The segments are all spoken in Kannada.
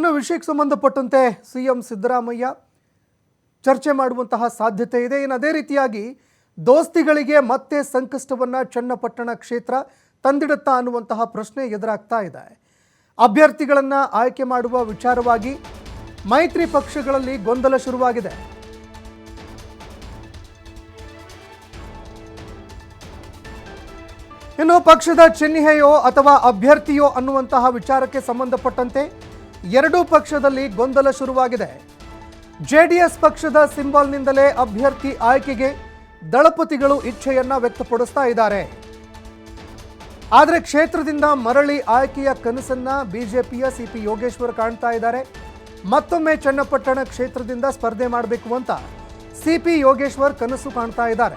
ಇನ್ನು ವಿಷಯಕ್ಕೆ ಸಂಬಂಧಪಟ್ಟಂತೆ ಸಿಎಂ ಸಿದ್ದರಾಮಯ್ಯ ಚರ್ಚೆ ಮಾಡುವಂತಹ ಸಾಧ್ಯತೆ ಇದೆ. ಇನ್ನು ಅದೇ ರೀತಿಯಾಗಿ ದೋಸ್ತಿಗಳಿಗೆ ಮತ್ತೆ ಸಂಕಷ್ಟವನ್ನು ಚನ್ನಪಟ್ಟಣ ಕ್ಷೇತ್ರ ತಂದಿಡುತ್ತಾ ಅನ್ನುವಂತಹ ಪ್ರಶ್ನೆ ಎದುರಾಗ್ತಾ ಇದೆ. ಅಭ್ಯರ್ಥಿಗಳನ್ನು ಆಯ್ಕೆ ಮಾಡುವ ವಿಚಾರವಾಗಿ ಮೈತ್ರಿ ಪಕ್ಷಗಳಲ್ಲಿ ಗೊಂದಲ ಶುರುವಾಗಿದೆ. ಇನ್ನು ಪಕ್ಷದ ಚಿಹ್ನೆಯೋ ಅಥವಾ ಅಭ್ಯರ್ಥಿಯೋ ಅನ್ನುವಂತಹ ವಿಚಾರಕ್ಕೆ ಸಂಬಂಧಪಟ್ಟಂತೆ ಎರಡೂ ಪಕ್ಷದಲ್ಲಿ ಗೊಂದಲ ಶುರುವಾಗಿದೆ. ಜೆಡಿಎಸ್ ಪಕ್ಷದ ಸಿಂಬಲ್ನಿಂದಲೇ ಅಭ್ಯರ್ಥಿ ಆಯ್ಕೆಗೆ ದಳಪತಿಗಳು ಇಚ್ಛೆಯನ್ನ ವ್ಯಕ್ತಪಡಿಸ್ತಾ ಇದ್ದಾರೆ. ಆದರೆ ಕ್ಷೇತ್ರದಿಂದ ಮರಳಿ ಆಯ್ಕೆಯ ಕನಸನ್ನ ಬಿಜೆಪಿಯ ಸಿಪಿ ಯೋಗೇಶ್ವರ್ ಕಾಣ್ತಾ ಇದ್ದಾರೆ. ಮತ್ತೊಮ್ಮೆ ಚನ್ನಪಟ್ಟಣ ಕ್ಷೇತ್ರದಿಂದ ಸ್ಪರ್ಧೆ ಮಾಡಬೇಕು ಅಂತ ಸಿಪಿ ಯೋಗೇಶ್ವರ್ ಕನಸು ಕಾಣ್ತಾ ಇದ್ದಾರೆ.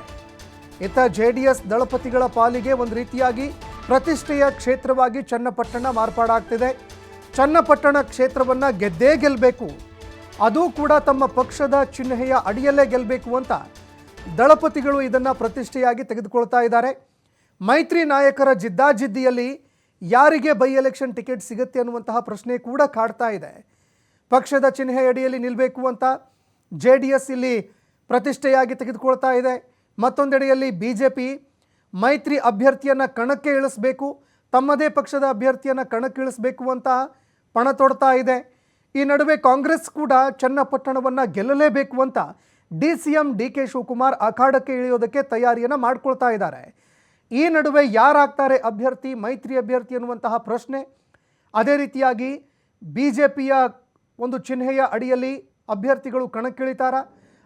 ಇತ್ತ ಜೆಡಿಎಸ್ ದಳಪತಿಗಳ ಪಾಲಿಗೆ ಒಂದು ರೀತಿಯಾಗಿ ಪ್ರತಿಷ್ಠೆಯ ಕ್ಷೇತ್ರವಾಗಿ ಚನ್ನಪಟ್ಟಣ ಮಾರ್ಪಾಡಾಗ್ತಿದೆ. ಚನ್ನಪಟ್ಟಣ ಕ್ಷೇತ್ರವನ್ನ ಗೆದ್ದೇ ಗೆಲ್ಲಬೇಕು ಅದು ಕೂಡ ತಮ್ಮ ಪಕ್ಷದ ಚಿಹ್ನೆಯ ಅಡಿಯಲ್ಲೇ ಗೆಲ್ಲಬೇಕು ಅಂತ ದಳಪತಿಗಳು ಇದನ್ನು ಪ್ರತಿಷ್ಠೆಯಾಗಿ ತೆಗೆದುಕೊಳ್ತಾ ಇದ್ದಾರೆ. ಮೈತ್ರಿ ನಾಯಕರ ಜಿದ್ದಾಜಿದ್ದಿಯಲ್ಲಿ ಯಾರಿಗೆ ಬೈ ಎಲೆಕ್ಷನ್ ಟಿಕೆಟ್ ಸಿಗುತ್ತೆ ಅನ್ನುವಂತಹ ಪ್ರಶ್ನೆ ಕೂಡ ಕಾಡ್ತಾ ಇದೆ. ಪಕ್ಷದ ಚಿಹ್ನೆ ಅಡಿಯಲ್ಲಿ ನಿಲ್ಲಬೇಕು ಅಂತ ಜೆ ಡಿ ಎಸ್ ಇಲ್ಲಿ ಪ್ರತಿಷ್ಠೆಯಾಗಿ ತೆಗೆದುಕೊಳ್ತಾ ಇದೆ. ಮತ್ತೊಂದೆಡೆಯಲ್ಲಿ ಬಿ ಜೆ ಪಿ ಮೈತ್ರಿ ಅಭ್ಯರ್ಥಿಯನ್ನು ಕಣಕ್ಕೆ ಇಳಿಸಬೇಕು, ತಮ್ಮದೇ ಪಕ್ಷದ ಅಭ್ಯರ್ಥಿಯನ್ನು ಕಣಕ್ಕೆ ಇಳಿಸಬೇಕು ಅಂತ ಪಣ ತೊಡ್ತಾ ಇದೆ. ಈ ನಡುವೆ ಕಾಂಗ್ರೆಸ್ ಕೂಡ ಚನ್ನಪಟ್ಟಣವನ್ನು ಗೆಲ್ಲಲೇಬೇಕು ಅಂತ D C M D K Shivakumar ಅಖಾಡಕ್ಕೆ ಇಳಿಯೋದಕ್ಕೆ ತಯಾರಿಯನ್ನು ಮಾಡ್ಕೊಳ್ತಾ ಇದ್ದಾರೆ. ಈ ನಡುವೆ ಯಾರಾಗ್ತಾರೆ ಅಭ್ಯರ್ಥಿ, ಮೈತ್ರಿ ಅಭ್ಯರ್ಥಿ ಅನ್ನುವಂತಹ ಪ್ರಶ್ನೆ. ಅದೇ ರೀತಿಯಾಗಿ ಬಿ ಜೆ ಪಿಯ ಒಂದು ಚಿಹ್ನೆಯ ಅಡಿಯಲ್ಲಿ ಅಭ್ಯರ್ಥಿಗಳು ಕಣಕ್ಕಿಳಿತಾರಾ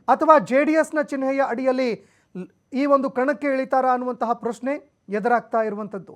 ಅಥವಾ ಜೆ ಡಿ ಎಸ್ನ ಚಿಹ್ನೆಯ ಅಡಿಯಲ್ಲಿ ಈ ಒಂದು ಕಣಕ್ಕೆ ಇಳಿತಾರಾ ಅನ್ನುವಂತಹ ಪ್ರಶ್ನೆ ಎದುರಾಗ್ತಾ ಇರುವಂಥದ್ದು.